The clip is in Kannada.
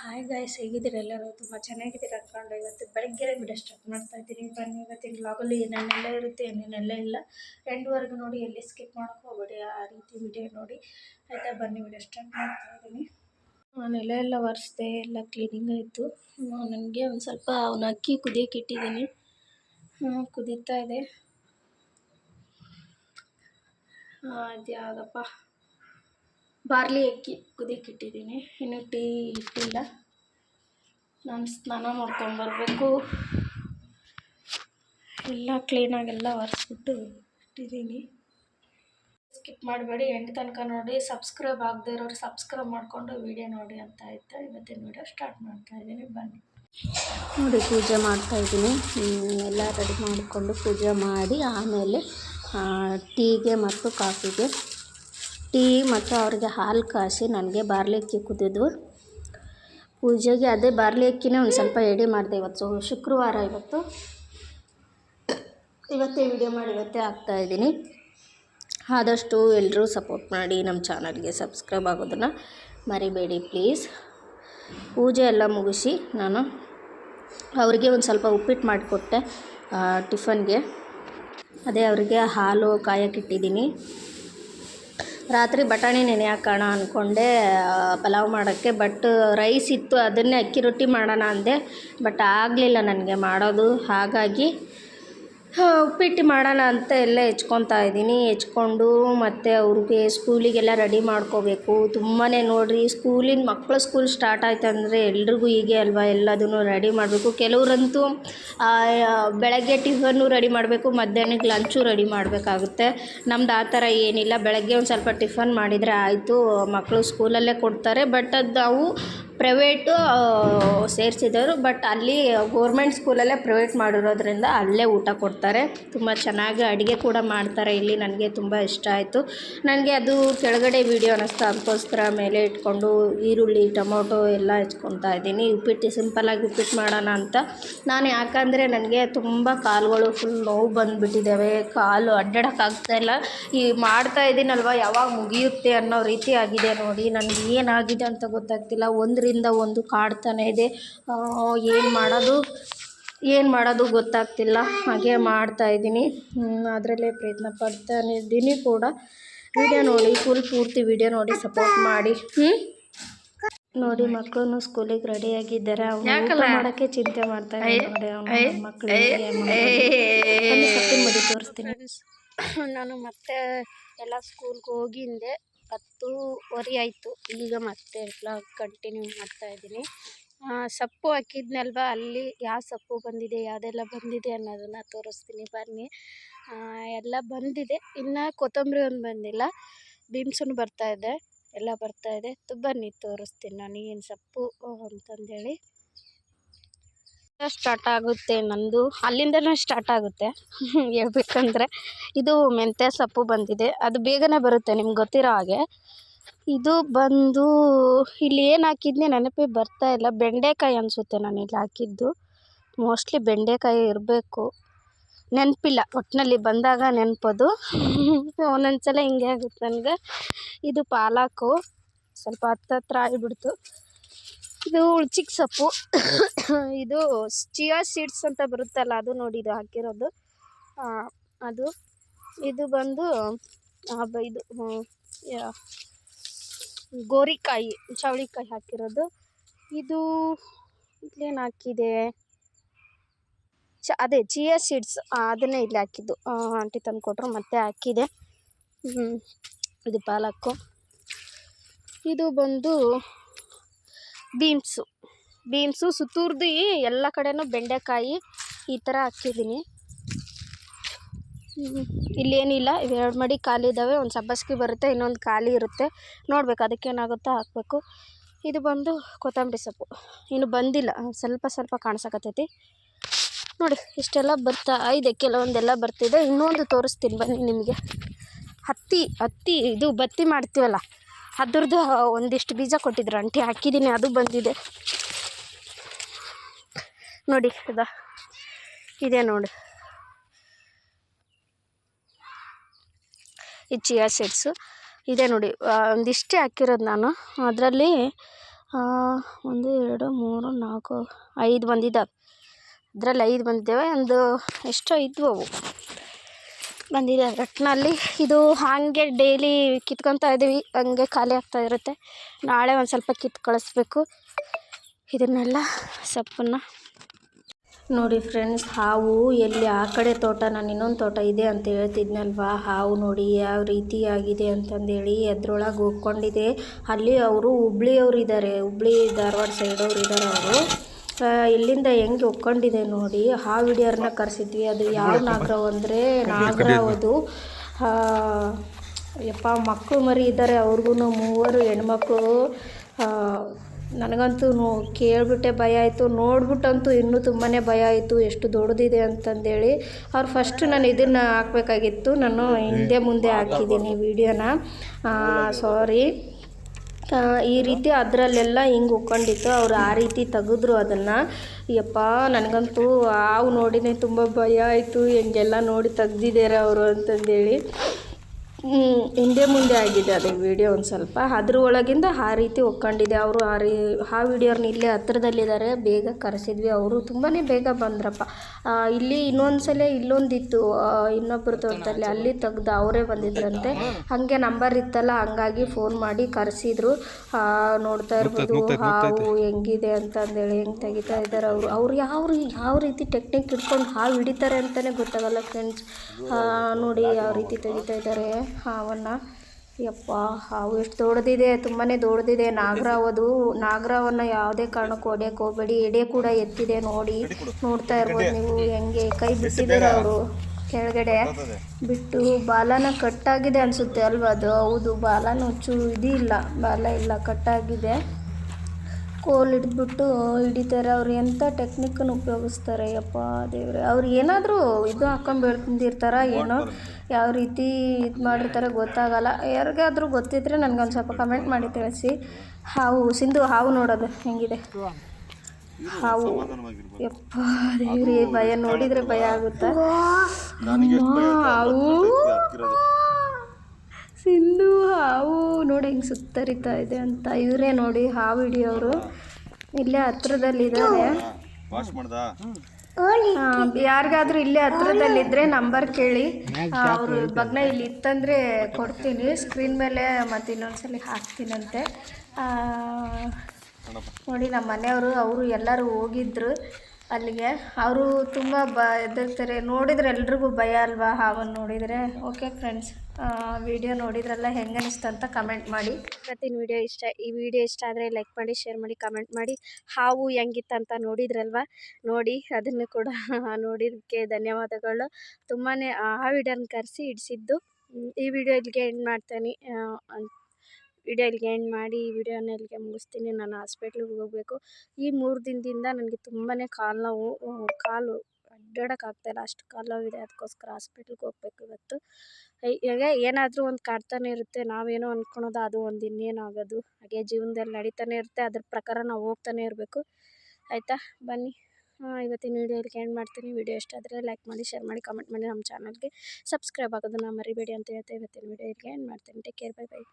ಹಾಯ್ ಗಾಯ್ಸ್ ಹೇಗಿದ್ದೀರ ಎಲ್ಲರೂ? ತುಂಬ ಚೆನ್ನಾಗಿದ್ದೀರ ಅಂದ್ಕೊಂಡು ಇವತ್ತು ಬೆಳಗ್ಗೆ ಬಿಡ ಸ್ಟಾರ್ಟ್ ಮಾಡ್ತಾ ಇದ್ದೀನಿ. ಬನ್ನಿ, ಇವತ್ತಿನ ವ್ಲಾಗಲ್ಲಿ ಏನೇನೆಲ್ಲ ಇರುತ್ತೆ, ಏನೇನೆಲ್ಲ ಇಲ್ಲ. ಎಂಡ್ವರೆಗೂ ನೋಡಿ, ಎಲ್ಲಿ ಸ್ಕಿಪ್ ಮಾಡೋಕೆ ಆ ರೀತಿ ವಿಡಿಯೋ ನೋಡಿ. ಆಯಿತಾ? ಬನ್ನಿ ವಿಡಿಯೋ ಸ್ಟಾರ್ಟ್ ಮಾಡ್ತಾ ಇದ್ದೀನಿ. ನೆಲ ಎಲ್ಲ ಒರೆಸ್ದೆ, ಎಲ್ಲ ಕ್ಲೀನಿಂಗ್ ಆಯಿತು. ನನಗೆ ಒಂದು ಸ್ವಲ್ಪ ಅವನ ಅಕ್ಕಿ ಕುದಿಯೋಕೆ ಇಟ್ಟಿದ್ದೀನಿ. ಕುದೀತಾ ಇದೆ. ಅದು ಯಾವುದಪ್ಪ ಬಾರ್ಲಿ ಅಕ್ಕಿ ಕುದಿಕ್ಕಿಟ್ಟಿದ್ದೀನಿ ಇನ್ನು ಟೀ ಇಟ್ಟಿಲ್ಲ. ನಾನು ಸ್ನಾನ ಮಾಡ್ಕೊಂಬರ್ಬೇಕು ಎಲ್ಲ ಕ್ಲೀನಾಗೆಲ್ಲ ಒರೆಸ್ಬಿಟ್ಟು ಇಟ್ಟಿದ್ದೀನಿ. ಸ್ಕಿಪ್ ಮಾಡಬೇಡಿ. ಎಂಟು ತನಕ ನೋಡಿ. ಸಬ್ಸ್ಕ್ರೈಬ್ ಆಗದೆ ಇರೋರು ಸಬ್ಸ್ಕ್ರೈಬ್ ಮಾಡಿಕೊಂಡು ವೀಡಿಯೋ ನೋಡಿ ಅಂತ ಆಯ್ತಾ? ಇವತ್ತಿನ ವೀಡಿಯೋ ಸ್ಟಾರ್ಟ್ ಮಾಡ್ತಾ ಇದ್ದೀನಿ. ಬನ್ನಿ. ನೋಡಿ, ಪೂಜೆ ಮಾಡ್ತಾ ಇದ್ದೀನಿ. ಎಲ್ಲ ರೆಡಿ ಮಾಡಿಕೊಂಡು ಪೂಜೆ ಮಾಡಿ ಆಮೇಲೆ ಟೀಗೆ ಮತ್ತು ಕಾಫಿಗೆ ಟೀ ಮತ್ತು ಅವ್ರಿಗೆ ಹಾಲು ಕಾಸಿ ನನಗೆ ಬಾರ್ಲಿ ಅಕ್ಕಿ ಕುದಿದು, ಪೂಜೆಗೆ ಅದೇ ಬಾರ್ಲಿ ಅಕ್ಕಿನೇ ಒಂದು ಸ್ವಲ್ಪ ಎಡೆ ಮಾಡಿದೆ ಇವತ್ತು. ಶುಕ್ರವಾರ ಇವತ್ತು. ಇವತ್ತೇ ವಿಡಿಯೋ ಮಾಡಿ ಇವತ್ತೇ ಹಾಕ್ತಾಯಿದ್ದೀನಿ ಆದಷ್ಟು ಎಲ್ಲರೂ ಸಪೋರ್ಟ್ ಮಾಡಿ ನಮ್ಮ ಚಾನಲ್ಗೆ ಸಬ್ಸ್ಕ್ರೈಬ್ ಆಗೋದನ್ನು ಮರಿಬೇಡಿ ಪ್ಲೀಸ್ ಪೂಜೆ ಎಲ್ಲ ಮುಗಿಸಿ ನಾನು ಅವರಿಗೆ ಒಂದು ಸ್ವಲ್ಪ ಉಪ್ಪಿಟ್ಟು ಮಾಡಿಕೊಟ್ಟೆ ಟಿಫನ್ಗೆ. ಅದೇ ಅವರಿಗೆ ಹಾಲು ಕಾಯಕ್ಕಿಟ್ಟಿದ್ದೀನಿ ರಾತ್ರಿ ಬಟಾಣಿ ನೆನೆ ಹಾಕೋಣ ಅಂದ್ಕೊಂಡೆ ಪಲಾವ್ ಮಾಡೋಕ್ಕೆ. ಬಟ್ ರೈಸ್ ಇತ್ತು, ಅದನ್ನೇ ಅಕ್ಕಿ ರೊಟ್ಟಿ ಮಾಡೋಣ ಅಂದೆ. ಬಟ್ ಆಗಲಿಲ್ಲ ನನಗೆ ಮಾಡೋದು. ಹಾಗಾಗಿ ಉಪ್ಪಿಟ್ಟು ಮಾಡೋಣ ಅಂತ ಎಲ್ಲ ಹೆಚ್ಕೊತಾ ಇದ್ದೀನಿ. ಹೆಚ್ಕೊಂಡು ಮತ್ತು ಅವ್ರಿಗೆ ಸ್ಕೂಲಿಗೆಲ್ಲ ರೆಡಿ ಮಾಡ್ಕೋಬೇಕು. ತುಂಬಾ ನೋಡಿರಿ, ಸ್ಕೂಲಿನ ಮಕ್ಕಳು ಸ್ಕೂಲ್ ಸ್ಟಾರ್ಟ್ ಆಯ್ತು ಅಂದರೆ ಎಲ್ರಿಗೂ ಹೀಗೆ ಅಲ್ವಾ? ಎಲ್ಲದನ್ನು ರೆಡಿ ಮಾಡಬೇಕು. ಕೆಲವರಂತೂ ಬೆಳಗ್ಗೆ ಟಿಫನ್ನು ರೆಡಿ ಮಾಡಬೇಕು, ಮಧ್ಯಾಹ್ನಕ್ಕೆ ಲಂಚು ರೆಡಿ ಮಾಡಬೇಕಾಗುತ್ತೆ. ನಮ್ದು ಆ ಥರ ಏನಿಲ್ಲ. ಬೆಳಗ್ಗೆ ಒಂದು ಸ್ವಲ್ಪ ಟಿಫನ್ ಮಾಡಿದರೆ ಆಯಿತು. ಮಕ್ಕಳು ಸ್ಕೂಲಲ್ಲೇ ಕೊಡ್ತಾರೆ. ಬಟ್ ಅದು ನಾವು ಪ್ರೈವೇಟು ಸೇರಿಸಿದರು ಬಟ್ ಅಲ್ಲಿ ಗೋರ್ಮೆಂಟ್ ಸ್ಕೂಲಲ್ಲೇ ಪ್ರೈವೇಟ್ ಮಾಡಿರೋದ್ರಿಂದ ಅಲ್ಲೇ ಊಟ ಕೊಡ್ತಾರೆ. ತುಂಬ ಚೆನ್ನಾಗಿ ಅಡುಗೆ ಕೂಡ ಮಾಡ್ತಾರೆ. ಇಲ್ಲಿ ನನಗೆ ತುಂಬ ಇಷ್ಟ ಆಯಿತು. ನನಗೆ ಅದು ಕೆಳಗಡೆ ವೀಡಿಯೋ ಅನ್ನಿಸ್ತು. ಅದಕ್ಕೋಸ್ಕರ ಮೇಲೆ ಇಟ್ಕೊಂಡು ಈರುಳ್ಳಿ, ಟೊಮೊಟೊ ಎಲ್ಲ ಹೆಚ್ಕೊತಾ ಇದ್ದೀನಿ. ಉಪ್ಪಿಟ್ಟು ಸಿಂಪಲ್ಲಾಗಿ ಉಪ್ಪಿಟ್ಟು ಮಾಡೋಣ ಅಂತ. ನಾನು ಯಾಕಂದರೆ ನನಗೆ ತುಂಬ ಕಾಲುಗಳು ಫುಲ್ ನೋವು ಬಂದುಬಿಟ್ಟಿದ್ದಾವೆ. ಕಾಲು ಅಡ್ಡಾಡೋಕ್ಕಾಗ್ತಾ ಇಲ್ಲ. ಈ ಮಾಡ್ತಾ ಇದ್ದೀನಲ್ವ? ಯಾವಾಗ ಮುಗಿಯುತ್ತೆ ಅನ್ನೋ ರೀತಿ ಆಗಿದೆ ನೋಡಿ. ನನಗೆ ಏನಾಗಿದೆ ಅಂತ ಗೊತ್ತಾಗ್ತಿಲ್ಲ. ಒಂದರಿಂದ ಒಂದು ಕಾಡ್ತಾನೆ ಇದೆ. ಏನು ಮಾಡೋದು? ಏನು ಮಾಡೋದು ಗೊತ್ತಾಗ್ತಿಲ್ಲ. ಹಾಗೆ ಮಾಡ್ತಾ ಇದ್ದೀನಿ. ಅದರಲ್ಲೇ ಪ್ರಯತ್ನ ಪಡ್ತಾನೆ ಇದ್ದೀನಿ ಕೂಡ. ವಿಡಿಯೋ ನೋಡಿ ಫುಲ್ ಪೂರ್ತಿ ವಿಡಿಯೋ ನೋಡಿ ಸಪೋರ್ಟ್ ಮಾಡಿ. ಹ್ಞೂ ನೋಡಿ ಮಕ್ಕಳು ಸ್ಕೂಲಿಗೆ ರೆಡಿ ಆಗಿದ್ದಾರೆ. ಮಾಡಕ್ಕೆ ಚಿಂತೆ ಮಾಡ್ತಾರೆ ನೋಡಿ ಅವನು ಮಕ್ಕಳಿಗೆ ಸಪ್ಪಿನ ಮಡಿ ತೋರಿಸ್ತೀನಿ. ನಾನು ಮತ್ತೆ ಎಲ್ಲ ಸ್ಕೂಲ್ಗೆ ಹೋಗಿಂದೆ ಹತ್ತೂವರೆ ಆಯಿತು. ಈಗ ಮತ್ತೆ ವ್ಲಾಗ್ ಕಂಟಿನ್ಯೂ ಮಾಡ್ತಾ ಇದ್ದೀನಿ. ಸೊಪ್ಪು ಹಾಕಿದ್ನಲ್ವ? ಅಲ್ಲಿ ಯಾವ ಸೊಪ್ಪು ಬಂದಿದೆ, ಯಾವುದೆಲ್ಲ ಬಂದಿದೆ ಅನ್ನೋದನ್ನು ತೋರಿಸ್ತೀನಿ. ಬನ್ನಿ. ಎಲ್ಲ ಬಂದಿದೆ. ಇನ್ನು ಕೊತ್ತಂಬರಿ ಒಂದು ಬಂದಿಲ್ಲ. ಬೀಮ್ಸೂ ಬರ್ತಾಯಿದೆ ಎಲ್ಲ ಬರ್ತಾ ಇದೆ. ತು- ಬನ್ನಿ, ತೋರಿಸ್ತೀನಿ ನಾನು ಏನು ಸೊಪ್ಪು ಅಂತಂದೇಳಿ. ಸ್ಟಾರ್ಟ್ ಆಗುತ್ತೆ ನಂದು. ಅಲ್ಲಿಂದನೇ ಸ್ಟಾರ್ಟ್ ಆಗುತ್ತೆ. ಹೇಳ್ಬೇಕಂದ್ರೆ ಇದು ಮೆಂತ್ಯ ಸೊಪ್ಪು ಬಂದಿದೆ. ಅದು ಬೇಗನೆ ಬರುತ್ತೆ ನಿಮ್ಗೆ ಗೊತ್ತಿರೋ ಹಾಗೆ. ಇದು ಬಂದು ಇಲ್ಲಿ ಏನು ಹಾಕಿದ್ನಿ ನೆನಪಿಗೆ ಬರ್ತಾ ಇಲ್ಲ. ಬೆಂಡೆಕಾಯಿ ಅನಿಸುತ್ತೆ ನಾನು ಇಲ್ಲಿ ಹಾಕಿದ್ದು. ಮೋಸ್ಟ್ಲಿ ಬೆಂಡೆಕಾಯಿ ಇರಬೇಕು. ನೆನಪಿಲ್ಲ. ಒಟ್ಟಿನಲ್ಲಿ ಬಂದಾಗ ನೆನಪದು. ಒಂದೊಂದು ಸಲ ಹಿಂಗೆ ಆಗುತ್ತೆ ನನಗೆ. ಇದು ಪಾಲಾಕು. ಸ್ವಲ್ಪ ಹತ್ತತ್ರ ಆಗಿಬಿಡ್ತು. ಇದು ಉಳ್ಚಿಕ್ ಸೊಪ್ಪು. ಇದು ಚಿಯಾ ಸೀಡ್ಸ್ ಅಂತ ಬರುತ್ತಲ್ಲ, ಅದು ನೋಡಿ ಇದು ಹಾಕಿರೋದು. ಅದು. ಇದು ಬಂದು ಇದು ಗೋರಿಕಾಯಿ ಚವಳಿಕಾಯಿ ಹಾಕಿರೋದು. ಇದು ಇಲ್ಲೇನು ಹಾಕಿದೆ? ಚ, ಅದೇ ಚಿಯಾ ಸೀಡ್ಸ್ ಅದನ್ನೇ ಇಲ್ಲಿ ಹಾಕಿದ್ದು. ಆಂಟಿ ತಂದು ಕೊಟ್ಟರು ಮತ್ತೆ ಹಾಕಿದೆ. ಇದು ಪಾಲಕ್ಕು. ಇದು ಬಂದು ಬೀನ್ಸು. ಬೀನ್ಸು, ಸುತ್ತೂರ್ದು ಎಲ್ಲ ಕಡೆನೂ ಬೆಂಡೆಕಾಯಿ ಈ ಥರ ಹಾಕಿದ್ದೀನಿ. ಇಲ್ಲೇನಿಲ್ಲ, ಇವೆರಡು ಮಡಿ ಖಾಲಿ ಇದ್ದಾವೆ, ಒಂದು ಸಬ್ಬಸ್ಗೆ ಬರುತ್ತೆ, ಇನ್ನೊಂದು ಖಾಲಿ ಇರುತ್ತೆ. ನೋಡ್ಬೇಕು, ಅದಕ್ಕೇನಾಗುತ್ತೋ ಹಾಕಬೇಕು. ಇದು ಬಂದು ಕೊತ್ತಂಬರಿ ಸೊಪ್ಪು. ಇನ್ನು ಬಂದಿಲ್ಲ, ಸ್ವಲ್ಪ ಸ್ವಲ್ಪ ಕಾಣಿಸಕತ್ತೈತಿ. ನೋಡಿ, ಇಷ್ಟೆಲ್ಲ ಬರ್ತಾ ಇದೆ, ಕೆಲವೊಂದೆಲ್ಲ ಬರ್ತಿದೆ. ಇನ್ನೊಂದು ತೋರಿಸ್ತೀನಿ ಬನ್ನಿ ನಿಮಗೆ. ಹತ್ತಿ ಹತ್ತಿ, ಇದು ಬತ್ತಿ ಮಾಡ್ತೀವಲ್ಲ ಅದ್ರದ್ದು ಒಂದಿಷ್ಟು ಬೀಜ ಕೊಟ್ಟಿದ್ರು. ಅಂಟಿ ಹಾಕಿದ್ದೀನಿ ಅದು ಬಂದಿದೆ. ನೋಡಿ ಅದ ಇದೆ ನೋಡಿ. ಈ ಚಿಯಾ ಸೀಡ್ಸು. ಇದೆ ನೋಡಿ ಒಂದಿಷ್ಟೇ ಹಾಕಿರೋದು ನಾನು. ಅದರಲ್ಲಿ ಒಂದು, ಎರಡು, ಮೂರು, ನಾಲ್ಕು, ಐದು ಬಂದಿದ್ದಾವೆ. ಅದರಲ್ಲಿ ಐದು ಬಂದಿದ್ದಾವೆ. ಒಂದು, ಎಷ್ಟೋ ಇದ್ವು ಅವು. ಬಂದಿದೆ ಒಟ್ಟಿನಲ್ಲಿ ಇದು ಹಾಗೆ ಡೈಲಿ ಕಿತ್ಕೊತಾ ಇದ್ದೀವಿ. ಹಂಗೆ ಖಾಲಿ ಆಗ್ತಾ ಇರುತ್ತೆ. ನಾಳೆ ಒಂದು ಸ್ವಲ್ಪ ಕಿತ್ತು ಕಳಿಸ್ಬೇಕು. ಇದನ್ನೆಲ್ಲ ಸೊಪ್ಪನ್ನು. ನೋಡಿ ಫ್ರೆಂಡ್ಸ್ ಹಾವು ಎಲ್ಲಿ ಆ ಕಡೆ ತೋಟ, ನಾನು ಇನ್ನೊಂದು ತೋಟ ಇದೆ ಅಂತ ಹೇಳ್ತಿದ್ನಲ್ವಾ? ಹಾವು ನೋಡಿ ಯಾವ ರೀತಿ ಆಗಿದೆ ಅಂತಂದೇಳಿ ಅದ್ರೊಳಗೆ ಹೋಗ್ಕೊಂಡಿದೆ. ಅಲ್ಲಿ ಅವರು ಹುಬ್ಳಿಯವ್ರು ಇದ್ದಾರೆ ಹುಬ್ಳಿ ಧಾರವಾಡ ಸೈಡವ್ರು ಇದ್ದಾರೆ ಅವರು. ಇಲ್ಲಿಂದ ಹೆಂಗೆ ಒಕ್ಕೊಂಡಿದೆ ನೋಡಿ ಆ ಹಿಡಿಯೋರ್ನ ಕರೆಸಿದ್ವಿ. ಅದು ಯಾವ ನಾಗರಾವ್ ಅಂದರೆ ನಾಗರಾವ್ ಅದು. ಆ, ಯಪ್ಪ ಮಕ್ಕಳು ಮರಿ ಇದ್ದಾರೆ ಅವ್ರಿಗೂ ಮೂವರು ಹೆಣ್ಮಕ್ಳು. ನನಗಂತೂ ನೋ ಕೇಳಿಬಿಟ್ಟೆ ಭಯ ಆಯಿತು. ನೋಡ್ಬಿಟ್ಟಂತೂ ಇನ್ನೂ ತುಂಬಾ ಭಯ ಆಯಿತು ಎಷ್ಟು ದೊಡ್ಡದಿದೆ ಅಂತಂದೇಳಿ. ಅವ್ರು ಫಸ್ಟ್ ನಾನು ಇದನ್ನು ಹಾಕಬೇಕಾಗಿತ್ತು. ನಾನು ಹಿಂದೆ ಮುಂದೆ ಹಾಕಿದ್ದೀನಿ ವೀಡಿಯೋನ. ಸಾರಿ ಈ ರೀತಿ ಅದರಲ್ಲೆಲ್ಲ ಹಿಂಗೆ ಉಕ್ಕೊಂಡಿತ್ತು. ಅವ್ರು ಆ ರೀತಿ ತೆಗೆದ್ರು ಅದನ್ನು. ಯಪ್ಪ, ನನಗಂತೂ ಹಾವು ನೋಡಿನೇ ತುಂಬ ಭಯ ಆಯಿತು. ಹೆಂಗೆಲ್ಲ ನೋಡಿ ತೆಗ್ದಿದ್ದಾರೆ ಅವರು ಅಂತಂದೇಳಿ. ಹಿಂದೆ ಮುಂದೆ ಆಗಿದೆ ಅದು ವಿಡಿಯೋ ಒಂದು ಸ್ವಲ್ಪ. ಅದ್ರ ಒಳಗಿಂದ ಆ ರೀತಿ ಒಕ್ಕೊಂಡಿದೆ. ಅವರು ಆ ರೀ ಆ ವಿಡಿಯೋರ್ನ ಇಲ್ಲೇ ಹತ್ರದಲ್ಲಿದ್ದಾರೆ. ಬೇಗ ಕರೆಸಿದ್ವಿ ಅವರು. ತುಂಬಾ ಬೇಗ ಬಂದ್ರಪ್ಪ. ಇಲ್ಲಿ ಇನ್ನೊಂದು ಸಲ ಇಲ್ಲೊಂದಿತ್ತು ಇನ್ನೊಬ್ಬರು ತೋಟದಲ್ಲಿ ಅಲ್ಲಿ ತೆಗ್ದು ಅವರೇ ಬಂದಿದ್ರಂತೆ. ಹಾಗೆ ನಂಬರ್ ಇತ್ತಲ್ಲ ಹಂಗಾಗಿ ಫೋನ್ ಮಾಡಿ ಕರೆಸಿದ್ರು. ನೋಡ್ತಾ ಇರ್ಬೋದು ಹಾವು ಹೆಂಗಿದೆ ಅಂತಂದೇಳಿ ಹೆಂಗೆ ತೆಗಿತಾ ಇದ್ದಾರೆ ಅವರು. ಅವ್ರು ಯಾವ ರೀ- ಯಾವ ರೀತಿ ಟೆಕ್ನಿಕ್ ಇಟ್ಕೊಂಡು ಹಾವು ಹಿಡಿತಾರೆ ಅಂತಲೇ ಗೊತ್ತಾಗಲ್ಲ ಫ್ರೆಂಡ್ಸ್ ನೋಡಿ ಯಾವ ರೀತಿ ತೆಗಿತಾ ಇದ್ದಾರೆ. ಹಾವನ್ನು. ಯಪ್ಪ, ಹಾವು ಎಷ್ಟು ದೊಡ್ಡದಿದೆ ತುಂಬಾ ದೊಡ್ಡದಿದೆ. ನಾಗರಾವದು ನಾಗರಾವನ್ನು ಯಾವುದೇ ಕಾರಣಕ್ಕೂ ಹೊಡೆಯಕ್ಕೆ ಹೋಗಬೇಡಿ. ಎಡೆ ಕೂಡ ಎತ್ತಿದೆ ನೋಡಿ. ನೋಡ್ತಾ ಇರ್ಬೋದು ನೀವು ಹೆಂಗೆ ಕೈ ಬಿಟ್ಟಿದ್ದಾರೆ ಅವರು. ಕೆಳಗಡೆ ಬಿಟ್ಟು ಬಾಲನ ಕಟ್ಟಾಗಿದೆ ಅನಿಸುತ್ತೆ ಅಲ್ವಾ ಅದು? ಹೌದು, ಬಾಲನ ಚೂ ಇದಿಲ್ಲ ಬಾಲ ಇಲ್ಲ ಕಟ್ಟಾಗಿದೆ. ಕೋಲ್ ಹಿಡಿದ್ಬಿಟ್ಟು ಹಿಡಿತಾರೆ. ಅವ್ರು ಎಂಥ ಟೆಕ್ನಿಕ್ಕನ್ನು ಉಪಯೋಗಿಸ್ತಾರೆ ಯಪ್ಪ ದೇವ್ರೆ. ಅವ್ರು ಏನಾದರೂ ಇದು ಹಾಕೊಂಡು ಬೆಳ್ಕೊಂಡಿರ್ತಾರ ಏನೋ ಯಾವ ರೀತಿ ಇದು ಮಾಡಿರ್ತಾರೆ ಗೊತ್ತಾಗಲ್ಲ. ಯಾರಿಗಾದ್ರೂ ಗೊತ್ತಿದ್ರೆ ನನಗೊಂದು ಸ್ವಲ್ಪ ಕಮೆಂಟ್ ಮಾಡಿ ತಿಳಿಸಿ. ಹಾವು ಸಿಂಧು ಹಾವು ನೋಡೋದು ಹೆಂಗಿದೆ? ಹಾವು. ಯಪ್ಪ ದೇವ್ರಿ ಭಯ ನೋಡಿದರೆ ಭಯ ಆಗುತ್ತಾ? ಹಾವು. ಸಿಂಧು ಹಾವು ನೋಡಿ ಹಿಂಗೆ ಸುತ್ತರಿತಾ ಇದೆ ಅಂತ ಇವರೇ ನೋಡಿ ಹಾವು ಹಿಡಿಯೋರು ಇಲ್ಲೇ ಹತ್ರದಲ್ಲಿದ್ದಾರೆ. ಯಾರಿಗಾದ್ರೂ ಇಲ್ಲೇ ಹತ್ರದಲ್ಲಿದ್ದರೆ ನಂಬರ್ ಕೇಳಿ. ಅವ್ರ ಬಗ್ನ ಇಲ್ಲಿ ಇತ್ತಂದರೆ ಕೊಡ್ತೀನಿ. ಸ್ಕ್ರೀನ್ ಮೇಲೆ ಮತ್ತು ಇನ್ನೊಂದ್ಸಲಿ ಹಾಕ್ತೀನಂತೆ. ನೋಡಿ ನಮ್ಮ ಮನೆಯವರು ಅವರು ಎಲ್ಲರೂ ಹೋಗಿದ್ರು. ಅಲ್ಲಿಗೆ. ಅವರು ತುಂಬ ಬ ಎದುರ್ತಾರೆ. ನೋಡಿದರೆ ಎಲ್ರಿಗೂ ಭಯ ಅಲ್ವಾ ಹಾವನ್ನು ನೋಡಿದರೆ? ಓಕೆ ಫ್ರೆಂಡ್ಸ್ ವಿಡಿಯೋ ನೋಡಿದ್ರಲ್ಲ ಹೆಂಗೆ ಅನಿಸ್ತು ಅಂತ ಕಮೆಂಟ್ ಮಾಡಿ. ಇವತ್ತಿನ ವಿಡಿಯೋ ಇಷ್ಟ, ಈ ವಿಡಿಯೋ ಇಷ್ಟ ಆದರೆ ಲೈಕ್ ಮಾಡಿ ಶೇರ್ ಮಾಡಿ ಕಮೆಂಟ್ ಮಾಡಿ. ಹಾವು ಹೆಂಗಿತ್ತಂತ ನೋಡಿದ್ರಲ್ವ? ನೋಡಿ, ಅದನ್ನು ಕೂಡ ನೋಡಿದ್ದಕ್ಕೆ ಧನ್ಯವಾದಗಳು. ತುಂಬಾ ಆ ವಿಡಿಯೋನ ಕರೆಸಿ ಇಡಿಸಿದ್ದು ಈ ವಿಡಿಯೋ ಇಲ್ಲಿಗೆ ಎಂಡ್ ಮಾಡ್ತೀನಿ. ವಿಡಿಯೋ ಇಲ್ಲಿಗೆ ಎಂಡ್ ಮಾಡಿ ಈ ವಿಡಿಯೋನ ಇಲ್ಲಿಗೆ ಮುಗಿಸ್ತೀನಿ. ನಾನು ಹಾಸ್ಪಿಟ್ಲಿಗೆ ಹೋಗಬೇಕು. ಈ ಮೂರು ದಿನದಿಂದ ನನಗೆ ತುಂಬಾ ಕಾಲು ನೋವು ಕಾಲು ಅಡ್ಡಾಡೋಕ್ಕಾಗ್ತಾಯಿಲ್ಲ ಅಷ್ಟು ಕಾಲು ನೋವಿದೆ ಅದಕ್ಕೋಸ್ಕರ ಹಾಸ್ಪಿಟ್ಲಿಗೆ ಹೋಗ್ಬೇಕು ಇವತ್ತು. ಈಗ ಏನಾದರೂ ಒಂದು ಕಾಡ್ತಾನೆ ಇರುತ್ತೆ. ನಾವೇನೋ ಅಂದ್ಕೊಳೋದು ಅದು ಒಂದು ಇನ್ನೇನು ಆಗೋದು. ಹಾಗೆ ಜೀವನದಲ್ಲಿ ನಡೀತಾನೆ ಇರುತ್ತೆ. ಅದ್ರ ಪ್ರಕಾರ ನಾವು ಹೋಗ್ತಾನೆ ಇರಬೇಕು. ಆಯಿತಾ? ಬನ್ನಿ. ಇವತ್ತಿನ ವಿಡಿಯೋ ಇಲ್ಲಿಗೆ ಎಂಡ್ ಮಾಡ್ತೀನಿ. ವಿಡಿಯೋ ಇಷ್ಟ ಆದರೆ ಲೈಕ್ ಮಾಡಿ, ಶೇರ್ ಮಾಡಿ, ಕಮೆಂಟ್ ಮಾಡಿ. ನಮ್ಮ ಚಾನಲ್ಗೆ ಸಬ್ಸ್ಕ್ರೈಬ್ ಆಗೋದನ್ನ ಮರಿಬೇಡಿ ಅಂತ ಹೇಳ್ತಾ ಇವತ್ತಿನ ವಿಡಿಯೋ ಇಲ್ಲಿಗೆ ಎಂಡ್ ಮಾಡ್ತೀನಿ. Take care. Bye bye.